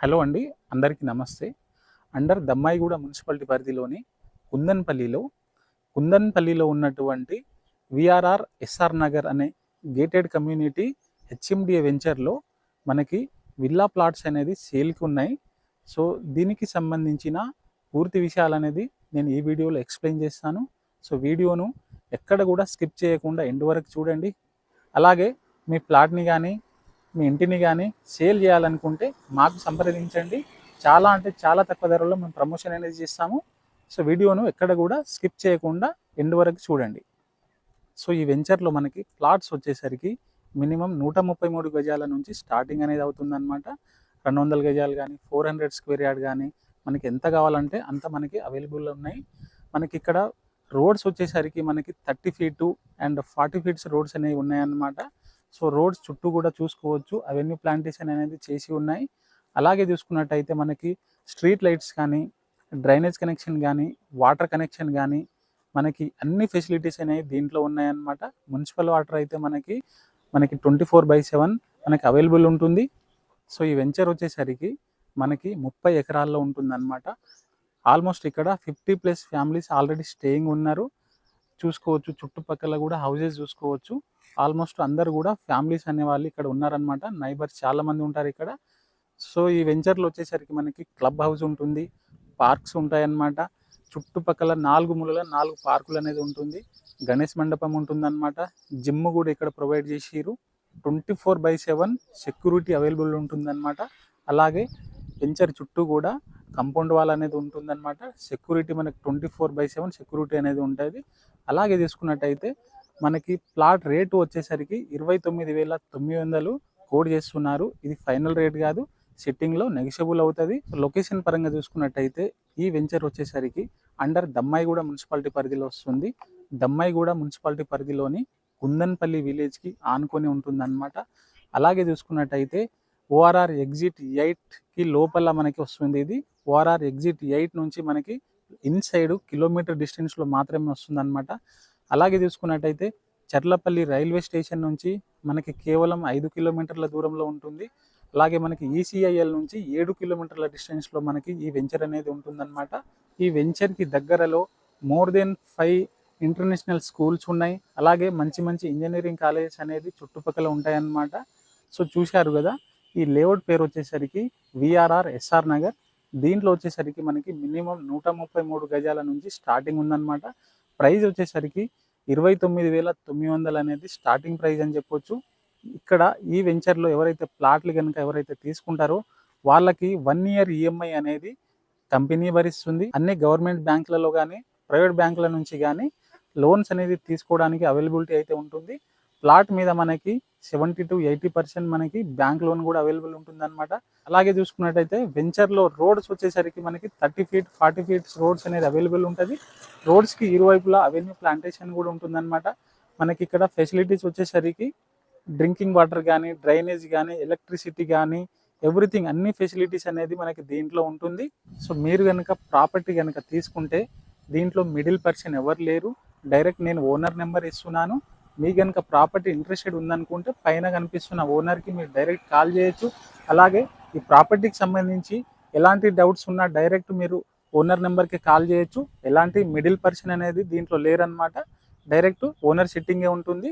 Hello అండి అందరికీ నమస్తే. అండర్ దమ్మాయిగూడ మున్సిపాలిటీ పరిధిలోని కుందన్పల్లిలో కుందన్పల్లిలో ఉన్నటువంటి విఆర్ఆర్ ఎస్ఆర్ నగర్ అనే గేటెడ్ కమ్యూనిటీ హెచ్ఎండిఏ వెంచర్లో మనకి విల్లా ప్లాట్స్ అనేది సేల్కి ఉన్నాయి. సో దీనికి సంబంధించిన పూర్తి విషయాలు అనేది నేను ఈ వీడియోలో ఎక్స్ప్లెయిన్ చేస్తాను. సో వీడియోను ఎక్కడ కూడా స్కిప్ చేయకుండా ఎండ్ వరకు చూడండి. అలాగే మీ ప్లాట్ని కానీ మీ ఇంటిని కానీ సేల్ చేయాలనుకుంటే మాకు సంప్రదించండి. చాలా అంటే చాలా తక్కువ ధరలో మేము ప్రమోషన్ అనేది చేస్తాము. సో వీడియోను ఎక్కడ కూడా స్కిప్ చేయకుండా ఎండ్ వరకు చూడండి. సో ఈ వెంచర్లో మనకి ప్లాట్స్ వచ్చేసరికి మినిమం నూట ముప్పై మూడు గజాల నుంచి స్టార్టింగ్ అనేది అవుతుందన్నమాట. రెండు వందల గజాలు కానీ ఫోర్ హండ్రెడ్ స్క్వేర్ యార్డ్ కానీ మనకి ఎంత కావాలంటే అంత మనకి అవైలబుల్ ఉన్నాయి. మనకి ఇక్కడ రోడ్స్ వచ్చేసరికి మనకి thirty feet and forty feets roads అనేవి ఉన్నాయన్నమాట. సో రోడ్స్ చుట్టూ కూడా చూసుకోవచ్చు. అవన్నీ ప్లాంటేషన్ అనేది చేసి ఉన్నాయి. అలాగే చూసుకున్నట్టయితే మనకి స్ట్రీట్ లైట్స్ కానీ డ్రైనేజ్ కనెక్షన్ కానీ వాటర్ కనెక్షన్ కానీ మనకి అన్ని ఫెసిలిటీస్ అనేవి దీంట్లో ఉన్నాయన్నమాట. మున్సిపల్ వాటర్ అయితే మనకి మనకి ట్వంటీ ఫోర్ బై సెవెన్ మనకి అవైలబుల్ ఉంటుంది. సో ఈ వెంచర్ వచ్చేసరికి మనకి ముప్పై ఎకరాల్లో ఉంటుందన్నమాట. ఆల్మోస్ట్ ఇక్కడ fifty plus families already staying ఉన్నారు. చూసుకోవచ్చు చుట్టుపక్కల కూడా హౌజెస్ చూసుకోవచ్చు. ఆల్మోస్ట్ అందరు కూడా ఫ్యామిలీస్ అనే వాళ్ళు ఇక్కడ ఉన్నారనమాట నైబర్స్ చాలామంది ఉంటారు ఇక్కడ. సో ఈ వెంచర్లో వచ్చేసరికి మనకి క్లబ్ హౌస్ ఉంటుంది పార్క్స్ ఉంటాయన్నమాట. చుట్టుపక్కల నాలుగు మూలల నాలుగు పార్కులు అనేది ఉంటుంది. గణేష్ మండపం ఉంటుందన్నమాట. జిమ్ కూడా ఇక్కడ ప్రొవైడ్ చేసిరు twenty four by seven security available ఉంటుందన్నమాట. అలాగే వెంచర్ చుట్టూ కూడా కంపౌండ్ వాల్ అనేది ఉంటుందన్నమాట. సెక్యూరిటీ మనకి twenty four by seven security అనేది ఉంటుంది. అలాగే తీసుకున్నట్టయితే మనకి ప్లాట్ రేటు వచ్చేసరికి ఇరవై తొమ్మిది వేల తొమ్మిది వందలు కోడ్ చేస్తున్నారు. ఇది ఫైనల్ రేట్ కాదు సిట్టింగ్లో నెగిషియబుల్ అవుతుంది. లొకేషన్ పరంగా చూసుకున్నట్టయితే ఈ వెంచర్ వచ్చేసరికి అండర్ దమ్మాయిగూడ మున్సిపాలిటీ పరిధిలో వస్తుంది. దమ్మాయిగూడ మున్సిపాలిటీ పరిధిలోని కుందన్పల్లి విలేజ్కి ఆనుకొని ఉంటుందన్నమాట. అలాగే చూసుకున్నట్టయితే ఓఆర్ఆర్ ఎగ్జిట్ ఎయిట్కి లోపల మనకి వస్తుంది ఇది. ఓఆర్ఆర్ ఎగ్జిట్ ఎయిట్ నుంచి మనకి ఇన్సైడ్ కిలోమీటర్ డిస్టెన్స్లో మాత్రమే వస్తుందన్నమాట. అలాగే చూసుకున్నట్టయితే చర్లపల్లి రైల్వే స్టేషన్ నుంచి మనకి కేవలం ఐదు కిలోమీటర్ల దూరంలో ఉంటుంది. అలాగే మనకి ఈసీఐఎల్ నుంచి ఏడు కిలోమీటర్ల డిస్టెన్స్లో మనకి ఈ వెంచర్ అనేది ఉంటుందన్నమాట. ఈ వెంచర్కి దగ్గరలో more than five international schools ఉన్నాయి. అలాగే మంచి మంచి ఇంజనీరింగ్ కాలేజెస్ అనేది చుట్టుపక్కల ఉంటాయన్నమాట. సో చూశారు కదా ఈ లేఅవుట్ పేరు వచ్చేసరికి విఆర్ఆర్ ఎస్ఆర్ నగర్. దీంట్లో వచ్చేసరికి మనకి మినిమం నూట ముప్పై మూడు గజాల నుంచి స్టార్టింగ్ ఉందన్నమాట. ప్రైజ్ వచ్చేసరికి ఇరవై తొమ్మిది వేల తొమ్మిది వందలు అనేది స్టార్టింగ్ ప్రైజ్ అని చెప్పొచ్చు. ఇక్కడ ఈ వెంచర్లో ఎవరైతే ప్లాట్లు కనుక ఎవరైతే తీసుకుంటారో వాళ్ళకి వన్ ఇయర్ ఈఎంఐ అనేది కంపెనీ భరిస్తుంది. అన్ని గవర్నమెంట్ బ్యాంకులలో కానీ ప్రైవేట్ బ్యాంకుల నుంచి కానీ లోన్స్ అనేది తీసుకోవడానికి అవైలబిలిటీ అయితే ఉంటుంది. ప్లాట్ మీద మనకి సెవెంటీ టు ఎయిటీ పర్సెంట్ మనకి బ్యాంక్ లోన్ కూడా అవైలబుల్ ఉంటుంది అనమాట అలాగే చూసుకున్నట్టయితే వెంచర్లో రోడ్స్ వచ్చేసరికి మనకి thirty feet forty feets roads అనేది అవైలబుల్ ఉంటుంది. రోడ్స్కి ఇరువైపులా అవెన్యూ ప్లాంటేషన్ కూడా ఉంటుందన్నమాట. మనకి ఇక్కడ ఫెసిలిటీస్ వచ్చేసరికి డ్రింకింగ్ వాటర్ కానీ డ్రైనేజ్ కానీ ఎలక్ట్రిసిటీ కానీ ఎవ్రీథింగ్ అన్ని ఫెసిలిటీస్ అనేది మనకి దీంట్లో ఉంటుంది. సో మీరు కనుక ప్రాపర్టీ కనుక తీసుకుంటే దీంట్లో మిడిల్ పర్సన్ ఎవరు లేరు. డైరెక్ట్ నేను ఓనర్ నెంబర్ ఇస్తున్నాను. మీ కనుక ప్రాపర్టీ ఇంట్రెస్టెడ్ ఉందనుకుంటే పైన కనిపిస్తున్న ఓనర్కి మీరు డైరెక్ట్ కాల్ చేయొచ్చు. అలాగే ఈ ప్రాపర్టీకి సంబంధించి ఎలాంటి డౌట్స్ ఉన్నా డైరెక్ట్ మీరు ఓనర్ నెంబర్కి కాల్ చేయొచ్చు. ఎలాంటి మిడిల్ పర్సన్ అనేది దీంట్లో లేరనమాట డైరెక్ట్ ఓనర్ సిట్టింగే ఉంటుంది.